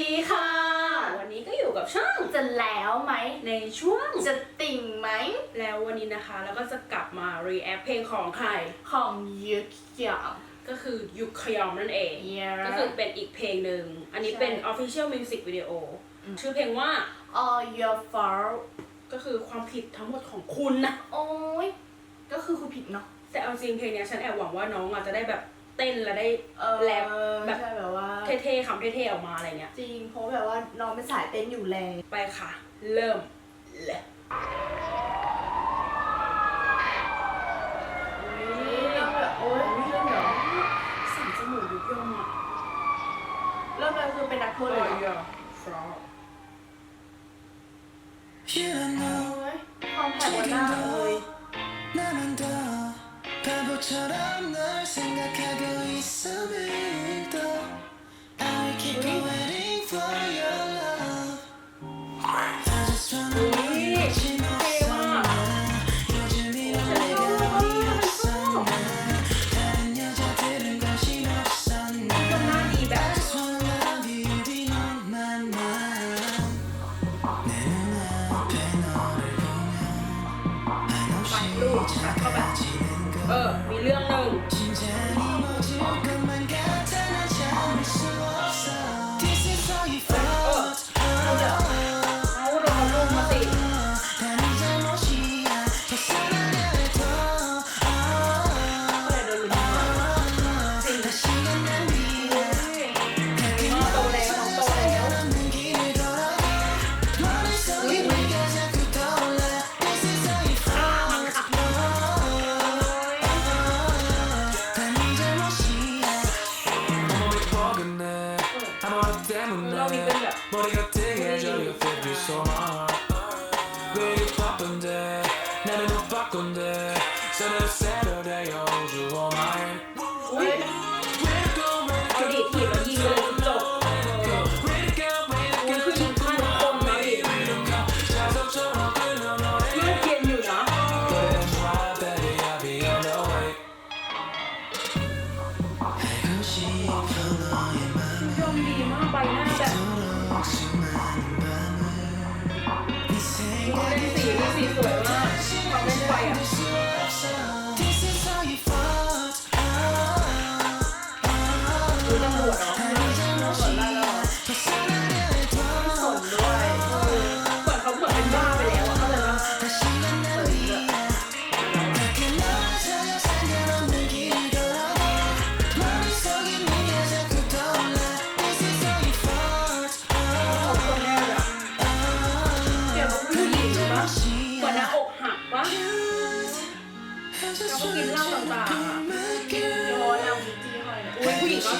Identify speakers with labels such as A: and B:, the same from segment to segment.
A: ดีค่ะ
B: วันนี้ก็อยู่กับช่อง
A: จะแล้วไหม
B: ในช่วง
A: จะติ่งไหม
B: แล้ววันนี้นะคะแล้วก็จะกลับมา react เพลงของใคร
A: ของยึกหยาม
B: ก็คือยุคขยอมนั่นเอง
A: Yeah
B: ก็คือเป็นอีกเพลงหนึ่ง อันนี้เป็น
A: ใช่
B: official music video ชื่อเพลงว่า
A: All Your Fault
B: ก็คือความผิดทั้งหมดของคุณนะ
A: โอ้ยก็คือคุณผิดเนาะ
B: แต่เอาจริงเพลงเนี้ยฉันแอบหวังว่าน้องอาจจะได้แบบ เต้นและได้
A: เออ
B: แรปแบบ
A: ใช่แบบว่า
B: เท่ๆคำเท่ๆออกมาอะไรเงี้ย
A: จริงเพราะแบบว่าน้องเป็นสายเต้นอยู่แรง
B: ไปค่ะ เริ่มเลย
A: เริ่มแบบโอ้ยเริ่มเหรอ
B: เสียงจมูกยุกยอมอะ
A: เริ่มเลยคือเป็นนักโทษเลยเหรอ
B: ฟรอ
C: You don't
A: โอ้
C: know
A: ยความแผ่วหน้าเลย
C: summer, though I keep waiting for you. 你
B: 自己你自己做的。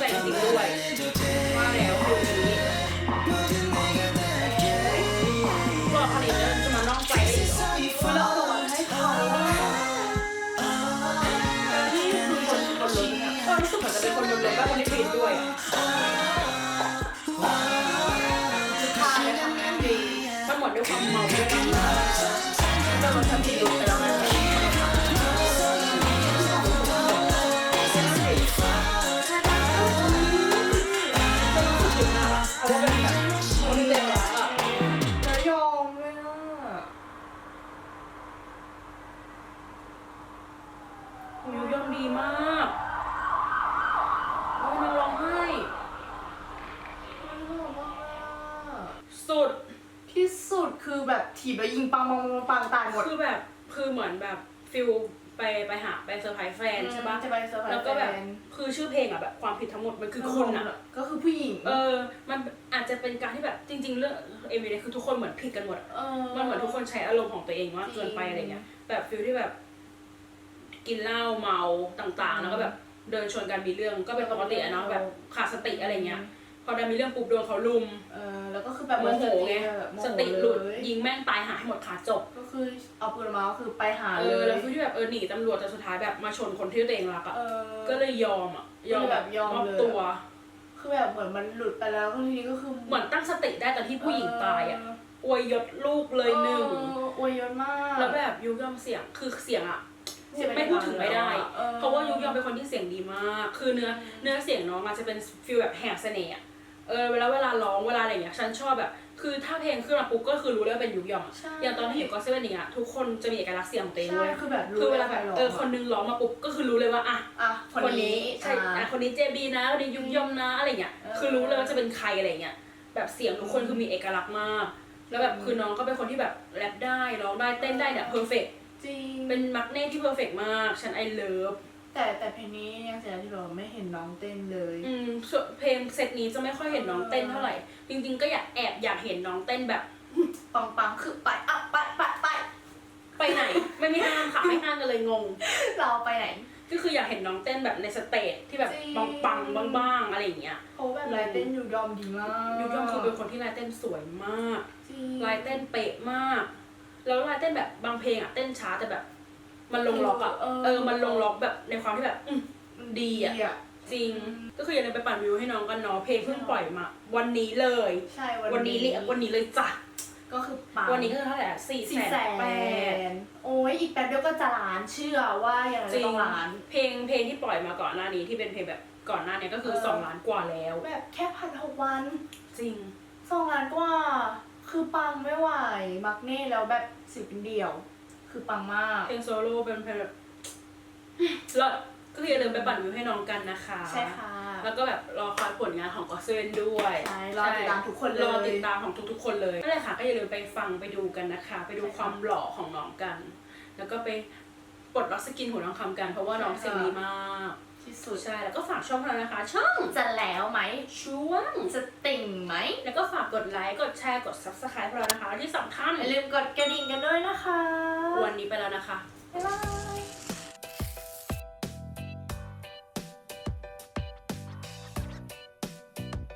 B: ใจจริงด้วยว่าแล้วคืนนี้ก็ผลิตแล้วจะมานอกใจได้อีกเหรอ
A: เราเอามาให้เขานี่คือคนบนรถเนี่ย
B: ก็รู้สึกเหมือนจะเป็นคนบนรถบ้านคนที่ผิดด้ว
A: ยอะ
B: มิวยอมดีมากโอ้ยนางร้องไห้สุด
A: ที่สุดคือแบบถีบแล้วยิงปังปังปังปังตายหมด
B: คือแบบ คือเหมือนแบบฟิลไปไปหาไปเซอร์ไพรส์แฟนใช่ปะ
A: จะไปเซอร์ไพรส์
B: แล้วก็แบบ
A: ฟน
B: คือชื่อเพลงอะแบบความผิดทั้งหมดมันคือคุณอะ
A: ก็คือผู้หญิง
B: เออ มันอาจจะเป็นการที่แบบจริง ๆ เรื่องเอ็มวีเนี่ยคือทุกคนเหมือนผิดกันหมดอะ
A: เออ
B: มันเหมือนทุกคนใช้อารมณ์ของตัวเองมากเกินไป
A: จริง
B: อะไรเงี้ย แบบฟิลที่แบบ กินเหล้าเมาต่างๆ แล้วก็แบบเดินชนกันมีเรื่องก็เป็นปกติอะเนาะแบบขาดสติอะไรเงี้ยพอได้มีเรื่องปุ๊บโดนเขาลุม
A: เออแล้วก็คือแบบ
B: โมโหไง
A: โมโส
B: ติหลุด
A: เย
B: ยิงแม่งตายหาให้หมดขาจบ
A: ก็คือเอาปืนมาก็คือไปหา
B: เอ
A: เล
B: อยแล้วคือที่แบบเออหนีตำรวจแต่สุดท้ายแบบมาชนคนที่ตัวเองรักอะ
A: เออ
B: ก็เลยยอมอะยอม
A: ก็เลยแบบยอม
B: อบ
A: เลย
B: ตัว
A: คือแบบเหมือนมันหลุดไปแล้วก็ทีนี้ก็คือ
B: เหมือนตั้งสติได้ตอนที่ผู้หญิงตายอะอวยยศลูกเลยหนึ่ง
A: เอออวยยศมาก
B: แล้วแบบยุยอมเสียงคือเสียงอะ
A: เสียง
B: ไม่พูดถึงไม่ได้
A: เออ
B: เพราะว่ายุยอมเป็นคนที่เสียงดีมาก คือเนื้อเนื้อเสียงน้องอาจจะเป็นฟีลแบบแหบเสน่ห์อะเออเวลาเวลาร้องเวลาอะไรอย่างเงี้ยฉันชอบแบบ คือถ้าเพลงขึ้นมาปุ๊บก็คือรู้เลยว่าเป็นยุคยองอะ
A: ใช่
B: อย่างตอนที่อยู่ก็เซเว่นเนี่ยทุกคนจะมีเอกลักษณ์เสียงของตัวเอง
A: ใช่
B: ด้วย
A: คือแบบรู้
B: คือเวลาแบบ
A: ใครร้ง
B: เออคนนึงร้องมาปุ๊บก็คือรู้เลยว่าอะ
A: อะ
B: คนนี้ใช่
A: อะ
B: อะคนนี้เจบีนะคนนี้ยุคยอมนะอะไรเงี้ย
A: เออ
B: คือรู้เลยว่าจะเป็นใครอะไรเงี้ยแบบเสียงทุกคนคือมีเอกลักษณ์มาก แล้วแบบคือน้องก็เป็นคนที่แบบแรปได้ร้องได้เต้นได้เนี่ยเพอร์เฟก
A: จริง
B: เป็นมักเน่ที่เพอร์เฟกมาก ฉันไอเลิฟ
A: แต่แต่เพลงนี้ยังเสียดายที่เราไม่เห็นน้องเต้นเลย
B: อืมส่วนเพลงเซตนี้จะไม่ค่อยเห็นน้องเต้นเท่าไหร่ จริงๆก็อยากแอบอยากเห็นน้องเต้นแบบ
A: ปังปังคือไปอะไปไปไป
B: ไปไหน ไม่มีห้ามค่ะไม่ห้ามกันเลยงง
A: เราไปไหน
B: ก็คืออยากเห็นน้องเต้นแบบในสเตจที่แบบ
A: จริง
B: ปังปังๆบ้างๆอะไรอย่างเงี้ย
A: เขาแบบลายเต้นอยู่ยอมดีมาก
B: ยูยองคือเป็นคนที่ลายเต้นสวยมาก
A: จริง
B: ลายเต้นเป๊ะมาก แล้วลายเต้นแบบบางเพลงอะเต้นช้าแต่แบบ มันลงล็อกอะ
A: เออ
B: เออมันลงล็อกแบบในความที่แบบอืมดีอะจริง ก็คืออย่าลืมไปปั่นวิวให้น้องกันเนาะเพลงเพิ่งปล่อยมา วันนี้เลย
A: ใช่
B: วันนี้เลยวันนี้เลยจ้ะ
A: ก็คือปัง
B: วันนี้ก็คือเท่าไหร่อะสี่
A: สี่
B: แส
A: แส
B: นแปด
A: นโอ้ยอีกแป๊บเดียวก็จะล้านเชื่อว่าอย่างไร
B: จริ
A: ก็
B: ง
A: ต้องล้าน
B: เพลงเพลงที่ปล่อยมาก่อนหน้านี้ที่เป็นเพลงแบบก่อนหน้านี้ก็คือ
A: เออ
B: สองล้านกว่าแล้ว
A: แบบแค่พันหกวัน
B: จริง
A: สองล้านกว่า คือปังไม่ไหว มักเน่แล้วแบบศิลปินเดี่ยว คือปังมาก
B: เพลงโซโล่เป็นเพลงแบบเลิศก็คืออย่าลืมไปปั่นวิวให้น้องกันนะคะ
A: ใช่ค่ะ
B: แล้วก็แบบรอคอยผลงานของกอเซนด้วย
A: ใช่รอติดตามทุกคนเลย
B: รอติดตามของทุกๆ คนเลยนั่นแหละค่ะ ก็อย่าลืมไปฟังไปดูกันนะคะ ไปดู
A: ใช่ค่ะ
B: ความหล่อของน้องกัน แล้วก็ไปปลดล็อกสกินหัวน้องคำกัน เพราะว่าน้อง
A: ใช่
B: เสียง
A: ค่ะ
B: ดีมาก
A: ที่สุด
B: ใช่ แล้วก็ฝากช่องเรานะคะ ช่อง
A: จะแล้วไหม
B: ช่วง
A: จะติ่งไหม
B: แล้วก็ฝากกดไลค์ กดแชร์ กด subscribe พวกเรานะคะและที่สำคัญ
A: อย่าลืมกดกระดิ่งกันด้วยนะคะ
B: วันนี้ไปแล้วนะคะ
A: บ๊ายบาย